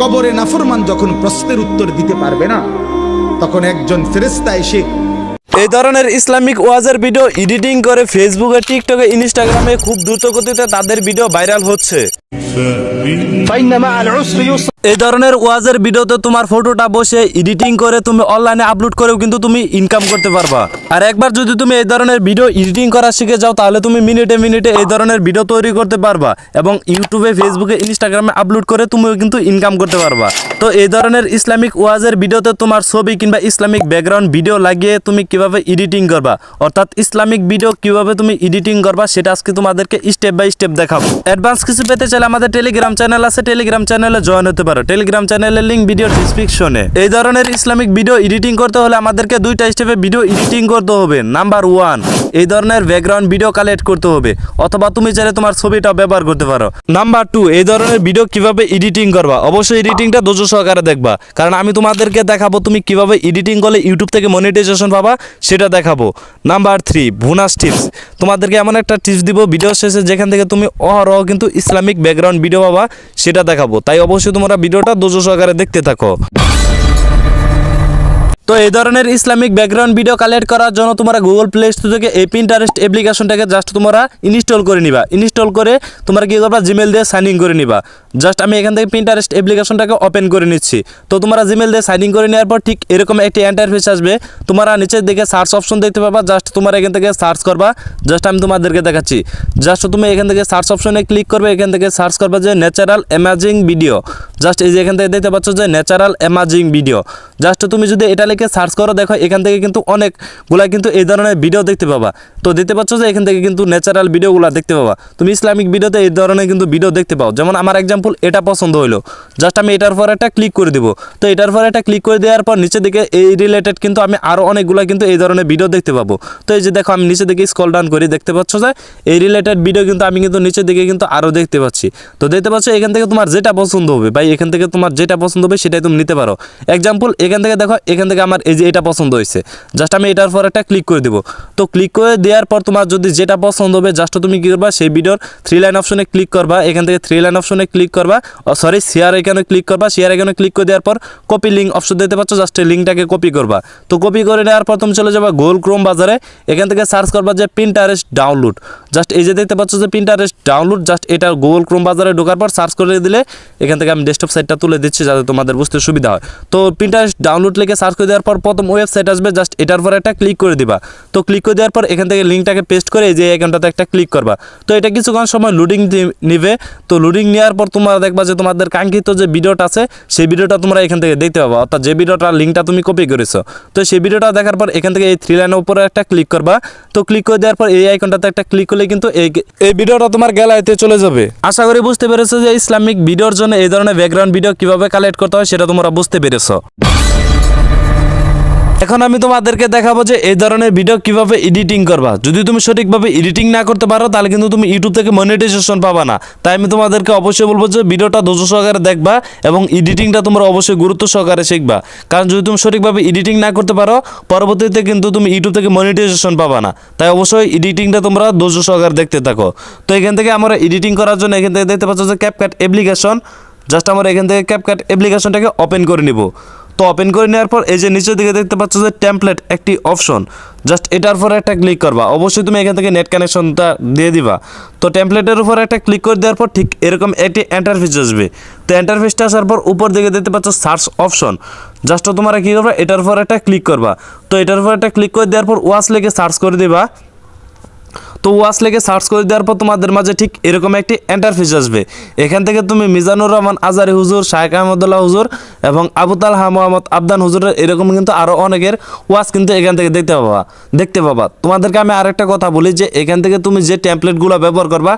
কবরে নাফরমান যখন প্রশ্নের উত্তর দিতে পারবে না, তখন একজন ফেরেস্তা এসে এই ধরনের ইসলামিক ওয়াজের ভিডিও এডিটিং করে ফেসবুকে টিকটকে ইনস্টাগ্রামে খুব দ্রুত গতিতে তাদের ভিডিও ভাইরাল হচ্ছে। এই ধরনের ওয়াজের ভিডিওতে তোমার ফটোটা বসে এডিটিং করে তুমি অনলাইনে আপলোড করেও কিন্তু তুমি ইনকাম করতে পারবা। আর একবার যদি তুমি এই ধরনের ভিডিও এডিটিং করা শিখে যাও, তাহলে তুমি মিনিটে মিনিটে এই ধরনের ভিডিও তৈরি করতে পারবা এবং ইউটিউবে ফেসবুকে ইনস্টাগ্রামে আপলোড করে তুমিও কিন্তু ইনকাম করতে পারবা। তো এই ধরনের ইসলামিক ওয়াজের ভিডিওতে তোমার ছবি কিংবা ইসলামিক ব্যাকগ্রাউন্ড ভিডিও লাগিয়ে তুমি কীভাবে এডিটিং করবা, অর্থাৎ ইসলামিক ভিডিও কীভাবে তুমি এডিটিং করবা, সেটা আজকে তোমাদেরকে স্টেপ বাই স্টেপ দেখাবো। অ্যাডভান্স কিছু পেতে চাই চাইলে আমাদের টেলিগ্রাম চ্যানেল আছে টেলিগ্রাম চ্যানেলে জয়েন হতে পারো। টেলিগ্রাম চ্যানেলের লিঙ্ক ভিডিও ডিসক্রিপশনে এই ধরনের ইসলামিক ভিডিও এডিটিং করতে হলে আমাদেরকে দুইটা স্টেপে ভিডিও এডিটিং করতে হবে। নাম্বার ওয়ান এই ধরনের ব্যাকগ্রাউন্ড ভিডিও কালেক্ট করতে হবে। অথবা তুমি চাইলে তোমার ছবিটা ব্যবহার করতে পারো। নাম্বার টু এই ধরনের ভিডিও কীভাবে এডিটিং করবা? অবশ্যই এডিটিংটা ধৈর্য সহকারে দেখবা। কারণ আমি তোমাদেরকে দেখাবো তুমি কীভাবে এডিটিং করলে ইউটিউব থেকে মনিটাইজেশন পাবা, সেটা দেখাবো। নাম্বার থ্রি ভুনাস টিপস তোমাদেরকে এমন একটা টিপস দিব ভিডিও শেষে যেখান থেকে তুমি অহরহ কিন্তু ইসলামিক ব্যাকগ্রাউন্ড ভিডিও পাবা, সেটা দেখাবো। তাই অবশ্যই তোমরা ভিডিওটা দোজো সহকারে দেখতে থাকো। তো এই ধরনের ইসলামিক ব্যাকগ্রাউন্ড ভিডিও কালেক্ট করার জন্য তোমরা গুগল প্লে স্টোর থেকে এই পিন্টারেস্ট অ্যাপ্লিকেশনটাকে জাস্ট তোমরা ইনস্টল করে নিবা। ইনস্টল করে তোমরা কি করবা? জিমেল দিয়ে সাইন ইন করে নিবা। জাস্ট আমি এখান থেকে পিন্টারেস্ট অ্যাপ্লিকেশনটাকে ওপেন করে নিচ্ছি। তো তোমরা জিমেল দিয়ে সাইন ইন করে নেওয়ার পর ঠিক এরকম একটি ইন্টারফেস আসবে। তোমরা নিচের দিকে সার্চ অপশন দেখতে পাবা। জাস্ট তোমরা এখান থেকে সার্চ করবা। জাস্ট আমি তোমাদেরকে দেখাচ্ছি। জাস্ট তুমি এখান থেকে সার্চ অপশনে ক্লিক করবে। এখান থেকে সার্চ করবে যে ন্যাচারাল অ্যামাজিং ভিডিও জাস্ট এই যে এখান থেকে দেখতে পাচ্ছ যে ন্যাচারাল অ্যামাজিং ভিডিও জাস্ট তুমি যদি এটা লিখে সার্চ করো, দেখো এখান থেকে কিন্তু অনেকগুলা কিন্তু এই ধরনের ভিডিও দেখতে পাবা। তো দেখতে পাচ্ছ যে এখান থেকে কিন্তু ন্যাচারাল ভিডিওগুলো দেখতে পাবা। তুমি ইসলামিক ভিডিওতে এই ধরনের কিন্তু ভিডিও দেখতে পাও। যেমন আমার এক্সাম্পল এটা পছন্দ হলো জাস্ট আমি এটার পর একটা ক্লিক করে দিব। তো এটার পর একটা ক্লিক করে দেওয়ার পর নিচে দিকে এই রিলেটেড কিন্তু আমি আরও অনেকগুলো কিন্তু এই ধরনের ভিডিও দেখতে পাবো। তো এই যে দেখো, আমি নিচে দিকে স্কল ডাউন করি, দেখতে পাচ্ছ যে এই রিলেটেড ভিডিও কিন্তু আমি কিন্তু নিচের দিকে কিন্তু আরও দেখতে পাচ্ছি। তো দেখতে পাচ্ছ এখান থেকে তোমার যেটা পছন্দ হবে, ভাই, এখান থেকে তোমার যেটা পছন্দ হবে সেটাই তুমি নিতে পারো। এক্সাম্পল এখান থেকে দেখো, এখান থেকে আমার এই যে এটা পছন্দ হয়েছে। জাস্ট আমি এটার পর একটা ক্লিক করে দেবো। তো ক্লিক করে দেওয়ার পর তোমার যদি যেটা পছন্দ হবে জাস্ট তুমি কী করবা, সেই ভিডিওর থ্রি লাইন অপশনে ক্লিক করবা। এখান থেকে থ্রি লাইন অপশনে ক্লিক করবা। সরি শেয়ার এখানে ক্লিক করবা। শেয়ার এখানে ক্লিক করে দেওয়ার পর কপি লিঙ্ক অপশন দিতে পারছ জাস্ট লিঙ্কটাকে কপি করবা। তো কপি করে নেওয়ার পর তুমি চলে যাবা গোল ক্রোম বাজারে। এখান থেকে সার্চ করবা যে পিন্টারেস্ট ডাউনলোড জাস্ট এই যে দেখতে পাচ্ছ যে পিন্টারেস্ট ডাউনলোড জাস্ট এটা গুগল ক্রোম বাজারে ঢোকার পর সার্চ করে দিলে এখান থেকে আমি ডেস্কটপ সাইটটা তুলে দিচ্ছি যাতে তোমাদের বুঝতে সুবিধা হয়। তো পিন্টারেস্ট ডাউনলোড লিখে সার্চ করে দেওয়ার পর প্রথম ওয়েবসাইট আসবে জাস্ট এটার পর একটা ক্লিক করে দিবা। তো ক্লিক করে দেওয়ার পর এখান থেকে লিঙ্কটাকে পেস্ট করে যে এখানটাতে একটা ক্লিক করবা। তো এটা কিছুক্ষণ সময় লোডিং নিবে। তো লোডিং নেওয়ার পর তোমরা দেখবা যে তোমাদের কাঙ্ক্ষিত যে ভিডিওটা আছে, সেই ভিডিওটা তোমরা এখান থেকে দেখতে পাবা। অর্থাৎ যে ভিডিওটার লিঙ্কটা তুমি কপি করেছ। তো সেই ভিডিওটা দেখার পর এখান থেকে এই থ্রি লাইনের উপরে একটা ক্লিক করবা। তো ক্লিক করে দেওয়ার পর এই আইকনটাতে একটা ক্লিক করলে কিন্তু এই এই ভিডিওটা তোমার গ্যালারিতে চলে যাবে। আশা করি বুঝতে পেরেছ যে ইসলামিক ভিডিওর জন্য এই ধরনের ব্যাকগ্রাউন্ড ভিডিও কীভাবে কালেক্ট করতে হয় সেটা তোমরা বুঝতে পেরেছ। এখন আমি তোমাদেরকে দেখাবো যে এই ধরনের ভিডিও কীভাবে এডিটিং করবা। যদি তুমি সঠিকভাবে এডিটিং না করতে পারো, তাহলে কিন্তু তুমি ইউটিউব থেকে মনিটাইজেশন পাবা না। তাই আমি তোমাদেরকে অবশ্যই বলব যে ভিডিওটা ধৈর্য সহকারে দেখবা এবং এডিটিংটা তোমরা অবশ্যই গুরুত্ব সহকারে শিখবা। কারণ যদি তুমি সঠিকভাবে এডিটিং না করতে পারো, পরবর্তীতে কিন্তু তুমি ইউটিউব থেকে মনিটাইজেশন পাবা না। তাই অবশ্যই এডিটিংটা তোমরা ধৈর্য সহকারে দেখতে থাকো। তো এখান থেকে আমরা এডিটিং করার জন্য এখান থেকে দেখতে পাচ্ছ যে ক্যাপকাট অ্যাপ্লিকেশন জাস্ট আমরা এখান থেকে ক্যাপকাট অ্যাপ্লিকেশনটাকে ওপেন করে নিব। তো ওপেন করে নেওয়ার পর এই যে নিচের দিকে দেখতে পাচ্ছ যে টেমপ্লেট একটি অপশন জাস্ট এটার উপর একটা ক্লিক করবা। অবশ্যই তুমি এখান থেকে নেট কানেকশনটা দিয়ে দিবা। তো টেমপ্লেটের উপর একটা ক্লিক করে দেওয়ার পর ঠিক এরকম একটি এন্টারফেস আসবে। তো এন্টারফেসটা আসার পর উপর দিকে দেখতে পাচ্ছ সার্চ অপশন জাস্ট তোমরা কী করবা? এটার উপর একটা ক্লিক করবা। তো এটার উপর একটা ক্লিক করে দেওয়ার পর ওয়াচ লেগে সার্চ করে দিবা। তো ওয়াচ লেগে সার্চ করে দেওয়ার পর তোমাদের মাঝে ঠিক এরকম একটি এন্টারফেস আসবে। এখান থেকে তুমি মিজানুর রহমান, আজারি হুজুর শাহেক আহমদুল্লাহ হুজুর এবং আবুতাল হা মোহাম্মদ আবদান হুজুরের এরকম কিন্তু আরও অনেকের ওয়াচ কিন্তু এখান থেকে দেখতে পাবা দেখতে পাবা। তোমাদেরকে আমি আরেকটা কথা বলি যে এখান থেকে তুমি যে ট্যাম্পলেটগুলো ব্যবহার করবা,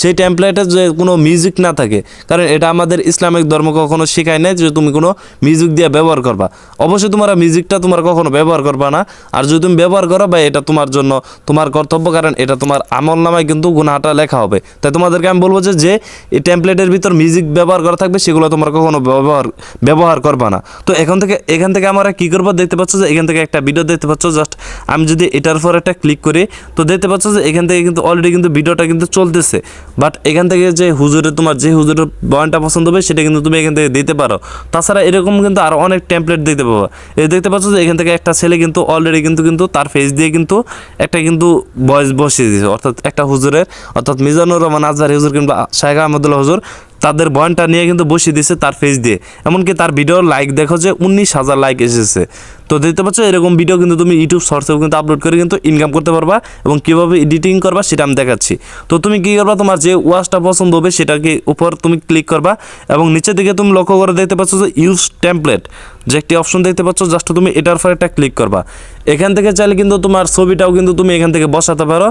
সেই ট্যাম্পলেটে যে কোনো মিউজিক না থাকে, কারণ এটা আমাদের ইসলামিক ধর্ম কখনো শেখায় নাই যে তুমি কোনো মিউজিক দিয়ে ব্যবহার করবা। অবশ্যই তোমরা মিউজিকটা তোমার কখনো ব্যবহার করবা না, আর যদি তুমি ব্যবহার করো বা এটা তোমার জন্য, তোমার কর্তব্য, কারণ এটা তোমার আমল নামায় কিন্তু গুনাহটা লেখা হবে। তাই তোমাদেরকে আমি বলব যে যে এই টেমপ্লেটের ভিতর মিউজিক ব্যবহার করা থাকবে, সেগুলো তোমরা কখনো ব্যবহার ব্যবহার করবা না। তো এখান থেকে এখান থেকে আমরা কি করব দেখতে পাচ্ছ যে, এখান থেকে একটা ভিডিও দেখতে পাচ্ছ জাস্ট আমি যদি এটার পর একটা ক্লিক করি, তো দেখতে পাচ্ছ যে, এখান থেকে কিন্তু অলরেডি কিন্তু ভিডিওটা কিন্তু চলতেছে। বাট এখান থেকে যে হুজুরে তোমার, যে হুজুরের বয়ানটা পছন্দ হবে, সেটা কিন্তু তুমি এখান থেকে দিতে পারো। তাছাড়া এরকম কিন্তু আরও অনেক টেমপ্লেট দেখতে পাবো। এই দেখতে পাচ্ছ যে, এখান থেকে একটা ছেলে কিন্তু অলরেডি কিন্তু কিন্তু তার ফেস দিয়ে কিন্তু একটা কিন্তু ভয়েস বসিয়ে দিয়েছে অর্থাৎ একটা হুজুরের, অর্থাৎ মিজানুর রহমান আজহার হুজুর কিংবা শাহেখ আহমদুল্লাহ হুজুর, তাদের বয়ানটা নিয়ে কিন্তু বসিয়ে দিয়েছে তার ফেস দিয়ে। এমনকি তার ভিডিওর লাইক দেখো যে উনিশ হাজার লাইক এসেছে। তো দেখতে পাচ্ছ, এরকম ভিডিও কিন্তু তুমি ইউটিউব শর্টসেও কিন্তু আপলোড করে কিন্তু ইনকাম করতে পারবা এবং কীভাবে এডিটিং করবা সেটা আমি দেখাচ্ছি। তো তুমি কী করবা? তোমার যে ওয়াচটা পছন্দ হবে সেটাকে উপর তুমি ক্লিক করবা এবং নিচের দিকে তুমি লক্ষ্য করে দেখতে পাচ্ছ যে ইউজ টেমপ্লেট যে একটি অপশন দেখতে পাচ্ছ জাস্ট তুমি এটার পর একটা ক্লিক করবা। এখান থেকে চাইলে কিন্তু তোমার ছবিটাও কিন্তু তুমি এখান থেকে বসাতে পারো।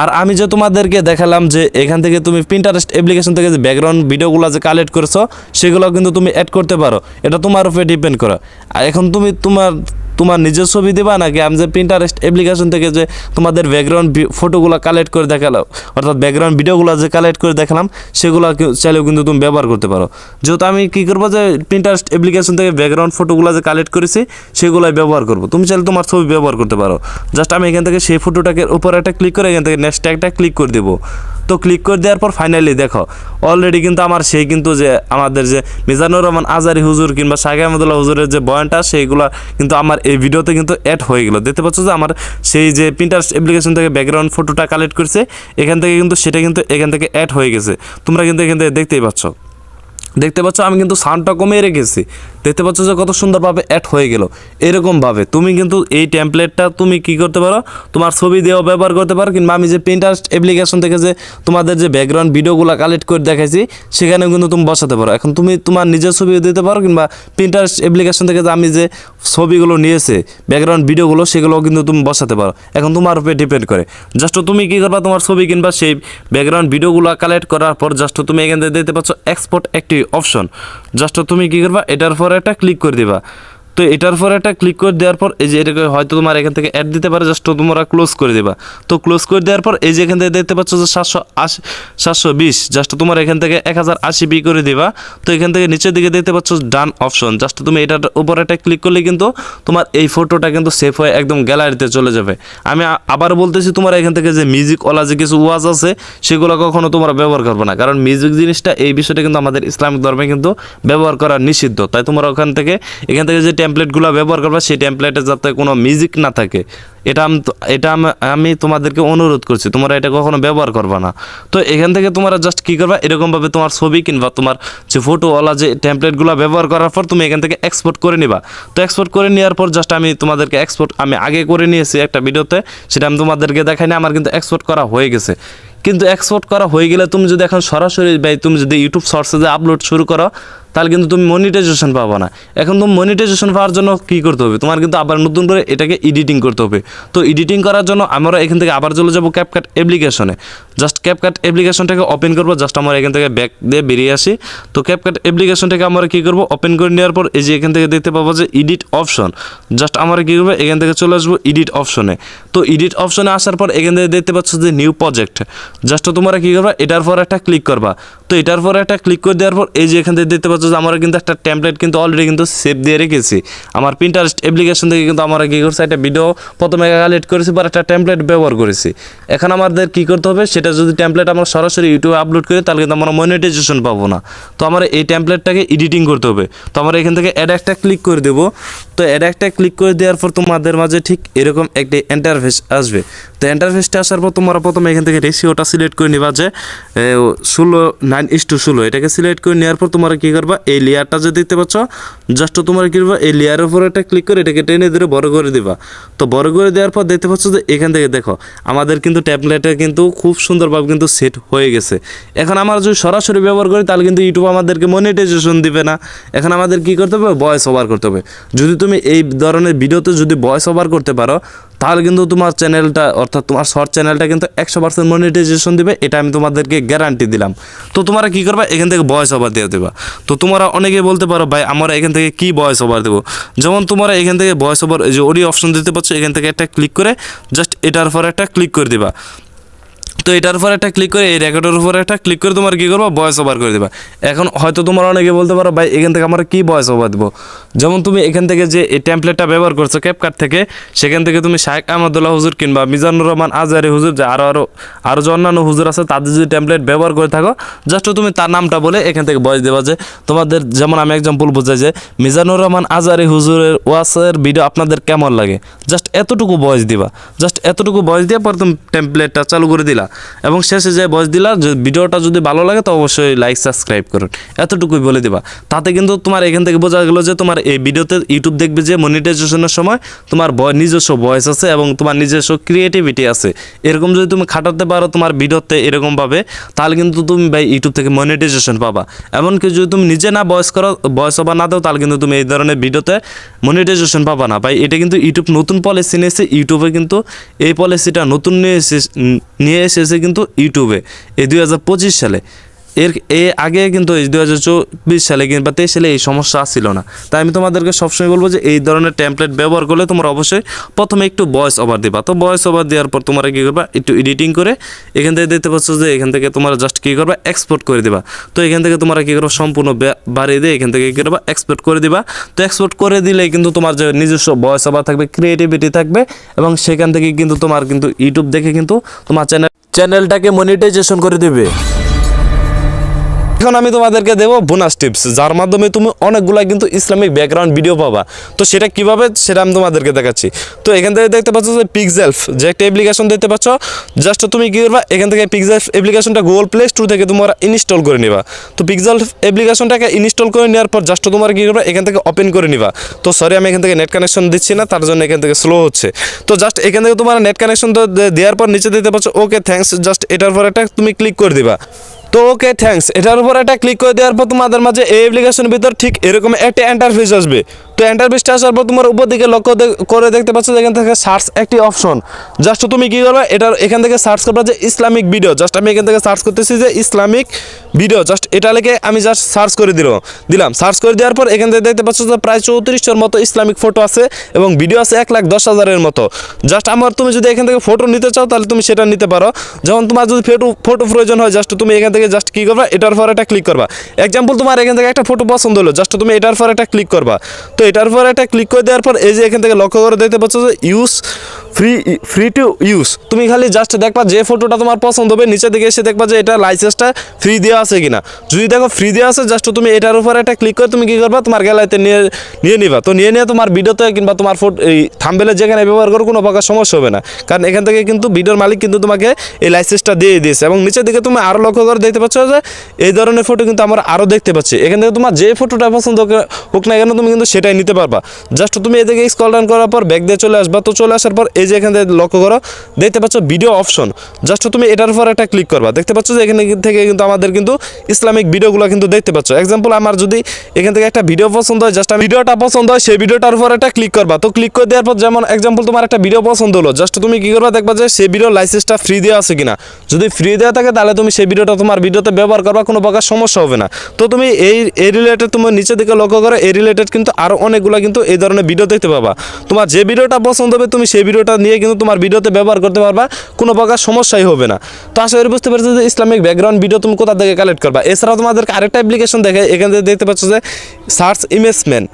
আর আমি যে তোমাদেরকে দেখালাম যে এখান থেকে তুমি প্রিন্টারেস্ট অ্যাপ্লিকেশন থেকে যে ব্যাকগ্রাউন্ড ভিডিওগুলো যে কালেক্ট করেছ সেগুলো কিন্তু তুমি অ্যাড করতে পারো। এটা তোমার উপরে ডিপেন্ড করো। আর এখন তুমি তোমার তোমার নিজের ছবি দেবা নাকি? আমি যে প্রিন্টারেস্ট অ্যাপ্লিকেশন থেকে যে তোমাদের ব্যাকগ্রাউন্ড ফটোগুলো কালেক্ট করে দেখালাম, অর্থাৎ ব্যাকগ্রাউন্ড ভিডিওগুলো যে কালেক্ট করে দেখালাম, সেগুলো চাইলেও কিন্তু তুমি ব্যবহার করতে পারো। যেহেতু আমি কী করব যে প্রিন্টারেস্ট অ্যাপ্লিকেশন থেকে ব্যাকগ্রাউন্ড ফটোগুলো যে কালেক্ট করেছি, সেগুলোই ব্যবহার করব। তুমি চাইলে তোমার ছবি ব্যবহার করতে পারো। জাস্ট আমি এখান থেকে সেই ফটোটাকে উপর একটা ক্লিক করে এখান থেকে নেক্সট একটা ক্লিক করে দেবো। তো ক্লিক করে দেওয়ার পর ফাইনালি দেখো অলরেডি কিন্তু আমার সেই কিন্তু যে আমাদের যে মিজানুর রহমান আজারি হুজুর কিংবা শাহ আহমদুল্লাহ হুজুরের যে বয়ানটা, সেইগুলো কিন্তু আমার এই ভিডিওতে কিন্তু অ্যাড হয়ে গেলো। দেখতে পাচ্ছ যে আমার সেই যে প্রিন্টার অ্যাপ্লিকেশন থেকে ব্যাকগ্রাউন্ড ফটোটা কালেক্ট করছে, এখান থেকে কিন্তু সেটা কিন্তু এখান থেকে অ্যাড হয়ে গেছে। তোমরা কিন্তু এখান থেকে দেখতেই পাচ্ছ। দেখতে পাচ্ছ আমি কিন্তু সাউন্ডটা কমিয়ে রেখেছি। দেখতে পাচ্ছ যে কত সুন্দরভাবে অ্যাড হয়ে গেল। এরকমভাবে তুমি কিন্তু এই টেমপ্লেটটা তুমি কি করতে পারো? তোমার ছবি দিয়েও ব্যবহার করতে পারো, কিংবা আমি যে প্রিন্টারেস্ট অ্যাপ্লিকেশন থেকে যে তোমাদের যে ব্যাকগ্রাউন্ড ভিডিওগুলো কালেক্ট করে দেখাইছি, সেখানেও কিন্তু তুমি বসাতে পারো। এখন তুমি তোমার নিজের ছবিও দিতে পারো, কিংবা প্রিন্টারেস্ট অ্যাপ্লিকেশন থেকে যে আমি যে ছবিগুলো নিয়েছে ব্যাকগ্রাউন্ড ভিডিওগুলো সেগুলোও কিন্তু তুমি বসাতে পারো। এখন তোমার উপরে ডিপেন্ড করে। জাস্ট তুমি কি করবা? তোমার ছবি কিংবা সেই ব্যাকগ্রাউন্ড ভিডিওগুলো কালেক্ট করার পর জাস্ট তুমি এখান থেকে দেখতে পাচ্ছ এক্সপোর্ট একটি অপশন জাস্ট তুমি কি করবা? এটার পরে একটা ক্লিক করে দিবা। তো এটার পর একটা ক্লিক করে দেওয়ার পর এই যে এটাকে হয়তো তোমার এখান থেকে অ্যাড দিতে পারে জাস্ট তোমরা ক্লোজ করে দেবা। তো ক্লোজ করে দেওয়ার পর এই যে এখান থেকে দেখতে পাচ্ছ যে সাতশো আশি, সাতশো বিশ জাস্ট তোমার এখান থেকে এক হাজার আশি বি করে দিবা। তো এখান থেকে নিচের দিকে দেখতে পাচ্ছ ডান অপশন জাস্ট তুমি এটার উপর একটা ক্লিক করলে কিন্তু তোমার এই ফটোটা কিন্তু সেভ হয়ে একদম গ্যালারিতে চলে যাবে। আমি আবার বলতেছি, তোমার এখান থেকে যে মিউজিক ওলা যে কিছু ওয়াজ আছে, সেগুলো কখনো তোমরা ব্যবহার করবে না। কারণ মিউজিক জিনিসটা এই বিষয়টা কিন্তু আমাদের ইসলামিক ধর্মে কিন্তু ব্যবহার করা নিষিদ্ধ। তাই তোমরা ওখান থেকে, এখান থেকে যে টেমপ্লেটগুলো ব্যবহার করবে, সেই টেমপ্লেটে যাতে কোনো মিউজিক না থাকে। এটা এটা আমি- তোমাদেরকে অনুরোধ করছি, তোমরা এটা কখনো ব্যবহার করবা না। তো এখান থেকে তোমরা জাস্ট কী করবা, এরকমভাবে তোমার ছবি কিংবা তোমার যে ফটোওয়ালা যে টেমপ্লেটগুলো ব্যবহার করার পর তুমি এখান থেকে এক্সপোর্ট করে নিবা। তো এক্সপোর্ট করে নেওয়ার পর জাস্ট আমি তোমাদেরকে এক্সপোর্ট আমি আগে করে নিয়েছি একটা ভিডিওতে, সেটা আমি তোমাদেরকে দেখাই না আমার কিন্তু এক্সপোর্ট করা হয়ে গেছে। কিন্তু এক্সপোর্ট করা হয়ে গেলে তুমি যদি এখন সরাসরি, ভাই, তুমি যদি ইউটিউব যে আপলোড শুরু করো তাহলে কিন্তু তুমি মনিটাইজেশন পাবো না। এখন তুমি মনিটাইজেশন পাওয়ার জন্য কী করতে হবে? তোমার কিন্তু আবার নতুন করে এটাকে এডিটিং করতে হবে। তো এডিটিং করার জন্য আমরা এখান থেকে আবার চলে যাব ক্যাপকাট অ্যাপ্লিকেশনে জাস্ট ক্যাপকাট অ্যাপ্লিকেশনটাকে ওপেন করব জাস্ট আমরা এখান থেকে ব্যাক দিয়ে বেরিয়ে আসি। তো ক্যাপকাট অ্যাপ্লিকেশনটাকে আমরা কী করব? ওপেন করে নেওয়ার পর এই যে এখান থেকে দেখতে পাবো যে এডিট অপশন জাস্ট আমরা কী করব? এখান থেকে চলে আসব এডিট অপশনে তো এডিট অপশনে আসার পর এখান থেকে দেখতে পাচ্ছ যে নিউ প্রজেক্ট জাস্ট তোমরা কী করবা? এটার পর একটা ক্লিক করবা। এটার পর একটা ক্লিক করে দেওয়ার পর, এই যে এখান থেকে দেখতে পাচ্ছ যে আমরা কিন্তু একটা টেমপ্লেট কিন্তু অলরেডি কিন্তু সেভ দিয়ে রেখেছি। আমার প্রিন্টারেস্ট অ্যাপ্লিকেশন থেকে কিন্তু আমরা কী করছি, একটা ভিডিও প্রথমে কালেক্ট করেছি বা একটা টেমপ্লেট ব্যবহার করেছি। এখন আমাদের কী করতে হবে, সেটা যদি টেমপ্লেট আমরা সরাসরি ইউটিউবে আপলোড করি, তাহলে কিন্তু আমরা মনিটাইজেশন পাবো না। তো আমার এই টেমপ্লেটটাকে এডিটিং করতে হবে। তো আমরা এখান থেকে অ্যাড একটা ক্লিক করে দেবো। তো অ্যাড একটা ক্লিক করে দেওয়ার পর তোমাদের মাঝে ঠিক এরকম একটি ইন্টারফেস আসবে। তো ইন্টারফেসটা আসার পর তোমরা প্রথমে এখান থেকে রেশিওটা সিলেক্ট করে নিবা যে ষোলো নাইন ইস টু ষোলো। এটাকে সিলেক্ট করে নেওয়ার পর তোমরা কী করবা? এই লেয়ারটা যে দেখতে পাচ্ছ জাস্ট তোমরা কী করবা? এই লেয়ারের উপর একটা ক্লিক করে এটাকে টেনে ধরে বড় করে দিবা। তো বড় করে দেওয়ার পর দেখতে পাচ্ছ যে এখান থেকে দেখো, আমাদের কিন্তু ট্যাবলেটে কিন্তু খুব সুন্দরভাবে কিন্তু সেট হয়ে গেছে। এখন আমরা যদি সরাসরি ব্যবহার করি, তাহলে কিন্তু ইউটিউব আমাদেরকে মনিটাইজেশন দিবে না। এখন আমাদের কি করতে হবে? ভয়েস ওভার করতে হবে। যদি তুমি এই ধরনের ভিডিওতে যদি ভয়েস ওভার করতে পারো, তাহলে কিন্তু তোমার চ্যানেলটা অর্থাৎ তোমার শর্ট চ্যানেলটা কিন্তু একশো পার্সেন্ট মনিটাইজেশন দিবে। এটা আমি তোমাদেরকে গ্যারান্টি দিলাম। তো তোমরা কি করবা? এখান থেকে ভয়েস ওভার দিয়ে দেবা। তো তোমরা অনেকে বলতে পারো, ভাই, আমরা এখান থেকে কি ভয়েস ওভার দেবো? যেমন তোমরা এখান থেকে ভয়েস ওভার যে অডিও অপশন দিতে পারছ, এখান থেকে একটা ক্লিক করে জাস্ট এটার পর একটা ক্লিক করে দিবা। তো এটার উপর একটা ক্লিক করে, এই রেকর্ডের উপর একটা ক্লিক করে তোমার কী করব? ভয়েস ওভার করে দেবা। এখন হয়তো তোমার অনেকে বলতে পারো, ভাই, এখান থেকে আমরা কী ভয়েস ওভার দেবো? যেমন তুমি এখান থেকে যে এই টেমপ্লেটটা ব্যবহার করছ ক্যাপকাট থেকে, সেখান থেকে তুমি শাহেক আহমদুল্লাহ হুজুর কিংবা মিজানুর রহমান আজহারি হুজুর, যে আরও আরও আরও যে অন্যান্য হুজুর আছে, তাদের যদি টেমপ্লেট ব্যবহার করে থাকো জাস্ট তুমি তার নামটা বলে এখান থেকে ভয়েস দেবা যে, তোমাদের যেমন আমি এক্সাম্পল বোঝাই যে, মিজানুর রহমান আজহারি হুজুরের ওয়াসের ভিডিও আপনাদের কেমন লাগে? জাস্ট এতটুকু ভয়েস দিবা। জাস্ট এতটুকু ভয়েস দিয়ে পরে তুমি টেমপ্লেটটা চালু করে দিলা। এবং শেষে যে বয়স দিলা ভিডিওটা যদি ভালো লাগে, তো অবশ্যই লাইক সাবস্ক্রাইব করুন। এতটুকুই বলে দিবা। তাতে কিন্তু তোমার এখান থেকে বোঝা গেলো যে তোমার এই ভিডিওতে ইউটিউব দেখবে যে মনিটাইজেশনের সময় তোমার নিজস্ব ভয়েস আছে এবং তোমার নিজস্ব ক্রিয়েটিভিটি আছে। এরকম যদি তুমি খাটাতে পারো তোমার ভিডিওতে এরকমভাবে তাহলে কিন্তু তুমি ভাই ইউটিউব থেকে মনিটাইজেশন পাবা। এমনকি যদি তুমি নিজে না বয়স করো বয়স ওভার না দাও, তাহলে কিন্তু তুমি এই ধরনের ভিডিওতে মনিটাইজেশন পাবা না। ভাই, এটা কিন্তু ইউটিউব নতুন পলিসি নিয়েছে। ইউটিউবে কিন্তু এই পলিসিটা নতুন নিয়ে এসে নিয়ে এসেছে কিন্তু ইউটিউবে, এই দুই হাজার পঁচিশ সালে। এর, এ আগে কিন্তু এই দু হাজার চব্বিশ সালে কিংবা তেইশ সালে এই সমস্যা আসছিল না। তাই আমি তোমাদেরকে সবসময় বলব যে এই ধরনের টেমপ্লেট ব্যবহার করলে তোমরা অবশ্যই প্রথমে একটু ভয়েস ওভার দিবা। তো ভয়েস ওভার দেওয়ার পর তোমরা কী করবা? একটু এডিটিং করে এখান থেকে দেখতে পাচ্ছ যে এখান থেকে তোমরা জাস্ট কী করবা? এক্সপোর্ট করে দিবা। তো এখান থেকে তোমরা কী করবা? সম্পূর্ণ বাড়িয়ে দিয়ে এখান থেকে কী করবা? এক্সপোর্ট করে দিবা। তো এক্সপোর্ট করে দিলে কিন্তু তোমার যে নিজস্ব ভয়েস ওভার থাকবে ক্রিয়েটিভিটি থাকবে এবং সেখান থেকে কিন্তু তোমার কিন্তু ইউটিউব দেখে কিন্তু তোমার চ্যানেল চ্যানেলটাকে মনিটাইজেশন করে দেবে। এখন আমি তোমাদেরকে দেবো বোনাস টিপস যার মাধ্যমে তুমি অনেকগুলা কিন্তু ইসলামিক ব্যাকগ্রাউন্ড ভিডিও পাবা। তো সেটা কীভাবে, সেটা আমি তোমাদেরকে দেখাচ্ছি। তো এখান থেকে দেখতে পাচ্ছ যে পিকজেলফ যে একটা অ্যাপ্লিকেশন দেখতে পাচ্ছ জাস্ট তুমি কী করবা, এখান থেকে পিকজেলফ অ্যাপ্লিকেশনটা গুগল প্লে স্টোর থেকে তোমরা ইনস্টল করে নিবা। তো পিকজেলফ অ্যাপ্লিকেশনটাকে ইনস্টল করে নেওয়ার পর জাস্ট তোমার কী করবা, এখান থেকে ওপেন করে নিবা। তো সরি আমি এখান থেকে নেট কানেকশন দিচ্ছি না, তার জন্য এখান থেকে স্লো হচ্ছে। তো জাস্ট এখান থেকে তোমার নেট কানেকশন তো দেওয়ার পর নিচে দিতে পারছ ওকে থ্যাঙ্কস জাস্ট এটার পর একটা তুমি ক্লিক করে দিবা। তো ওকে থ্যাংকস এটার উপর একটা ক্লিক করে দেওয়ার পর তোমাদের মাঝে এই অ্যাপ্লিকেশনের ভিতর ঠিক এরকম একটা ইন্টারফেস আসবে। তো ইন্টারফেসটা আসার পর তোমার উপর দিকে লক্ষ্য করে দেখতে পাচ্ছ যে এখান থেকে সার্চ একটি অপশন জাস্ট তুমি কী করবে? এটার এখান থেকে সার্চ করবে যে ইসলামিক ভিডিও জাস্ট আমি এখান থেকে সার্চ করতেছি যে ইসলামিক ভিডিও জাস্ট এটা লেগে আমি জাস্ট সার্চ করে দিল দিলাম। সার্চ করে দেওয়ার পর এখান থেকে দেখতে পাচ্ছ যে প্রায় চৌত্রিশটার মতো ইসলামিক ফটো আছে এবং ভিডিও আছে এক লাখ দশ হাজারের মতো। জাস্ট আমার তুমি যদি এখান থেকে ফটো নিতে চাও, তাহলে তুমি সেটা নিতে পারো। যেমন তোমার যদি ফটো ফটো প্রয়োজন হয় জাস্ট তুমি এখান থেকে জাস্ট কী করবা? এটার পর একটা ক্লিক করবা। এক্সাম্পল তোমার এখান থেকে একটা ফটো পছন্দ হলো। জাস্ট তুমি এটার পর একটা ক্লিক করবা। তো এটার পর একটা ক্লিক করে দেওয়ার পর এই যে এখান থেকে লক্ষ্য করে দেখতে পাচ্ছ যে use free free to use তুমি খালি জাস্ট দেখবা যে ফটোটা তোমার পছন্দ হবে নিচে দিকে এসে দেখবা যে এটা লাইসেন্সটা ফ্রি দেওয়া আছে কিনা। যদি দেখো ফ্রি দেওয়া আছে জাস্ট তুমি এটার উপর একটা ক্লিক করে তুমি কি করবা? তোমার গ্যালারিতে নিয়ে নিয়ে নিবা। তো নিয়ে নিয়ে তোমার ভিডিওতে কিংবা তোমার ফটো এই থাম্বেলে যেখানে ব্যবহার করো, কোনো প্রকার সমস্যা হবে না। কারণ এখান থেকে কিন্তু ভিডিওর মালিক কিন্তু তোমাকে এই লাইসেন্সটা দিয়ে দিয়েছে এবং নিচের দিকে তুমি আরও লক্ষ্য করে দেখতে পাচ্ছ যে এই ধরনের ফটো কিন্তু আমরা আরও দেখতে পাচ্ছি। এখান থেকে তোমার যে ফটোটা পছন্দ হোক- না কেন তুমি কিন্তু সেটাই নিতে পারবা। জাস্ট তুমি এদিকে স্কল ডাউন করার পর ব্যাগ দিয়ে চলে আসবা। তো চলে আসার পর এই যে এখান লক্ষ্য করো, দেখতে পাচ্ছ ভিডিও অপশন জাস্ট তুমি এটার উপর একটা ক্লিক করবা। দেখতে পাচ্ছ যে এখানে থেকে কিন্তু আমাদের কিন্তু ইসলামিক ভিডিওগুলো কিন্তু দেখতে পাচ্ছ। এক্সাম্পল আমার যদি এখান থেকে একটা ভিডিও পছন্দ হয় জাস্ট ভিডিওটা পছন্দ হয়, সেই ভিডিওটার উপর একটা ক্লিক করবা। তো ক্লিক করে দেওয়ার পর যেমন এক্সাম্পল তোমার একটা ভিডিও পছন্দ হলো জাস্ট তুমি কি করবা, দেখবা যে সেই ভিডিও লাইসেন্সটা ফ্রি দেওয়া আছে কিনা। যদি ফ্রি দেওয়া থাকে, তাহলে তুমি সেই ভিডিওটা তোমার ভিডিওতে ব্যবহার করবা, কোনো প্রকার সমস্যা হবে না। তো তুমি এই এই রিলেটেড তোমার নিচের দিকে লক্ষ্য করো, এই রিলেটেড কিন্তু আরও অনেকগুলো কিন্তু এই ধরনের ভিডিও দেখতে পাবা। তোমার যে ভিডিওটা পছন্দ হবে, তুমি সেই ভিডিওটা নিয়ে কিন্তু তোমার ভিডিওতে ব্যবহার করতে পারবা, কোনো প্রকার সমস্যাই হবে না। তো আশা করি বুঝতে পারছ যে ইসলামিক ব্যাকগ্রাউন্ড ভিডিও তুমি কোথা থেকে কালেক্ট করবা। এছাড়াও তোমাদেরকে আরেকটা অ্যাপ্লিকেশন দেখে এখান থেকে দেখতে পাচ্ছ যে সার্চ ইমেজমেন্ট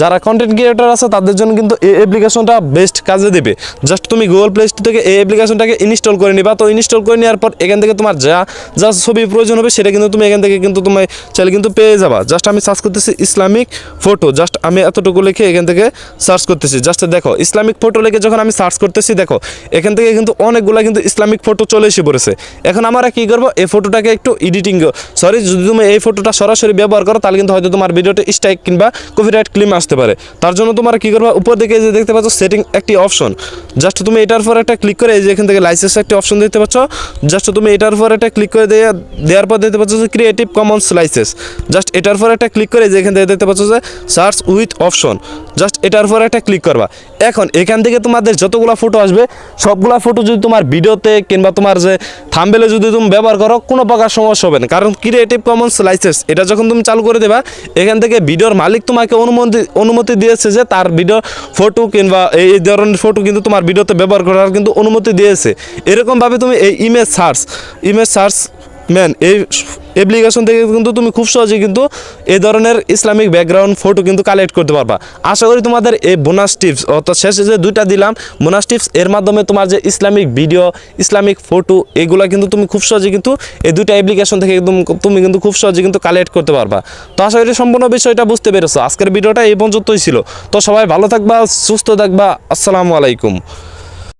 যারা কন্টেন্ট ক্রিয়েটার আছে, তাদের জন্য কিন্তু এই অ্যাপ্লিকেশনটা বেস্ট কাজে দেবে। জাস্ট তুমি গুগল প্লে স্টোর থেকে এই অ্যাপ্লিকেশনটাকে ইনস্টল করে নিবা। তো ইনস্টল করে নেওয়ার পর এখান থেকে তোমার যা যা ছবি প্রয়োজন হবে, সেটা কিন্তু তুমি এখান থেকে কিন্তু তুমি চাইলে কিন্তু পেয়ে যাবা। জাস্ট আমি সার্চ করতেছি ইসলামিক ফটো জাস্ট আমি এতটুকু লিখে এখান থেকে সার্চ করতেছি। জাস্ট দেখো ইসলামিক ফটো লিখে যখন আমি সার্চ করতেছি, দেখো, এখান থেকে কিন্তু অনেকগুলা কিন্তু ইসলামিক ফটো চলে এসে পড়েছে। এখন আমরা কি করব? এই ফটোটাকে একটু এডিটিং সরি যদি তুমি এই ফটোটা সরাসরি ব্যবহার করো, তাহলে কিন্তু হয়তো তোমার ভিডিওটা স্ট্রাইক কিংবা কপিরাইট ক্লিম আসতে পারে। তার জন্য তোমার কি করবা? উপর দিকে যে দেখতে পাচ্ছ সেটিং একটি অপশন জাস্ট তুমি এটার পর একটা ক্লিক করে এই যে এখান থেকে লাইসেন্স একটি অপশন দেখতে পাচ্ছ। জাস্ট তুমি এটার পর একটা ক্লিক করে দেয়া দেওয়ার পর দেখতে পাচ্ছ যে ক্রিয়েটিভ কমন্স লাইসেন্স জাস্ট এটার পর একটা ক্লিক করে যে এখান থেকে দেখতে পাচ্ছ যে সার্চ উইথ অপশন জাস্ট এটার পর একটা ক্লিক করবা। এখন এখান থেকে তোমাদের যতগুলো ফটো আসবে, সবগুলা ফটো যদি তোমার ভিডিওতে কিংবা তোমার যে থাম্বেলে যদি তুমি ব্যবহার করো, কোনো প্রকার সমস্যা হবে না। কারণ ক্রিয়েটিভ কমন্স লাইসেন্স এটা যখন তুমি চালু করে দেবা, এখান থেকে ভিডিওর মালিক তোমাকে অনুমতি অনুমতি দিয়েছে যে তার ভিডিও ফটো কিংবা এই ধরনের ফটো কিন্তু তোমার ভিডিওতে ব্যবহার করার কিন্তু অনুমতি দিয়েছে। এরকমভাবে তুমি এই image search image search man এই অ্যাপ্লিকেশন থেকে কিন্তু তুমি খুব সহজে কিন্তু এই ধরনের ইসলামিক ব্যাকগ্রাউন্ড ফটো কিন্তু কালেক্ট করতে পারবা। আশা করি তোমাদের এই বোনাস টিপস অর্থাৎ শেষে যে দুইটা দিলাম বোনাস টিপস এর মাধ্যমে তোমার যে ইসলামিক ভিডিও ইসলামিক ফটো এগুলো কিন্তু তুমি খুব সহজে কিন্তু এই দুইটা অ্যাপ্লিকেশন থেকে একদম তুমি কিন্তু খুব সহজে কিন্তু কালেক্ট করতে পারবা। তো আশা করি সম্পূর্ণ বিষয়টা বুঝতে পেরেছ। আজকের ভিডিওটা এই পর্যন্তই ছিল। তো সবাই ভালো থাকবা, সুস্থ থাকবা। আসসালামু আলাইকুম।